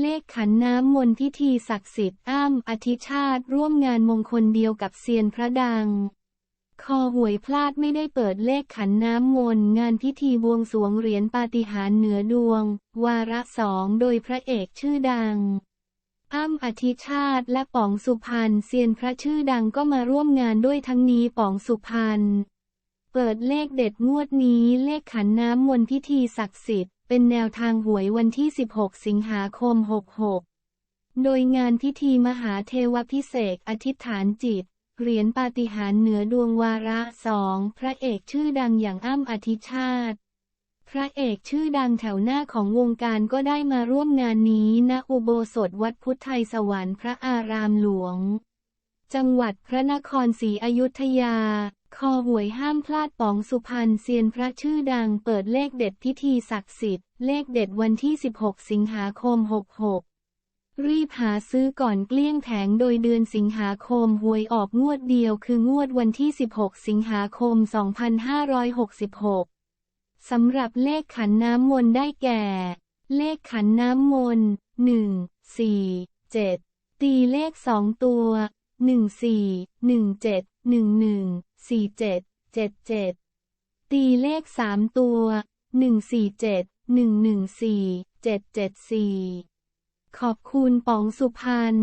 เลขขันน้ำมนต์พิธีศักดิ์สิทธิ์อ้ำอธิชาติร่วมงานมงคลเดียวกับเซียนพระดัง คอหวยพลาดไม่ได้เปิดเลขขันน้ำมนต์งานพิธีบวงสวงเหรียญปาฏิหาริย์เหนือดวง วาระสองโดยพระเอกชื่อดังอ้ำอธิชาติและป๋องสุพรรณเซียนพระชื่อดังก็มาร่วมงานด้วยทั้งนี้ป๋องสุพรรณเปิดเลขเด็ดงวดนี้เลขขันน้ำมนต์พิธีศักดิ์สิทธิ์ เป็นแนวทางหวยวันที่ 16 สิงหาคม 66 โดยงานพิธีมหาเทวพิเศษอธิษฐานจิต เหรียญปาฏิหาริย์เหนือดวงวาระสองพระเอกชื่อดังอย่างอ้ำอธิชาติ พระเอกชื่อดังแถวหน้าของวงการก็ได้มาร่วมงานนี้ณอุโบสถวัดพุทธไทยสวรรค์พระอารามหลวง จังหวัดพระนครศรีอยุธยา คอหวยห้ามพลาดป๋องสุพรรณเซียนพระชื่อดังเปิดเลขเด็ดพิธีศักดิ์สิทธิ์ เลขเด็ดวันที่ 16 สิงหาคม 66 รีบหาซื้อก่อนเกลี้ยงแผงโดยเดือนสิงหาคมหวยออกงวดเดียวคืองวดวันที่ 16 สิงหาคม 2566 สำหรับเลขขันน้ำมนต์ได้แก่ เลขขันน้ำมนต์1 4 7 ตีเลขสองตัว 14 17 11 47 77 ตีเลขสามตัว 147 114 774 ขอบคุณป๋องสุพรรณ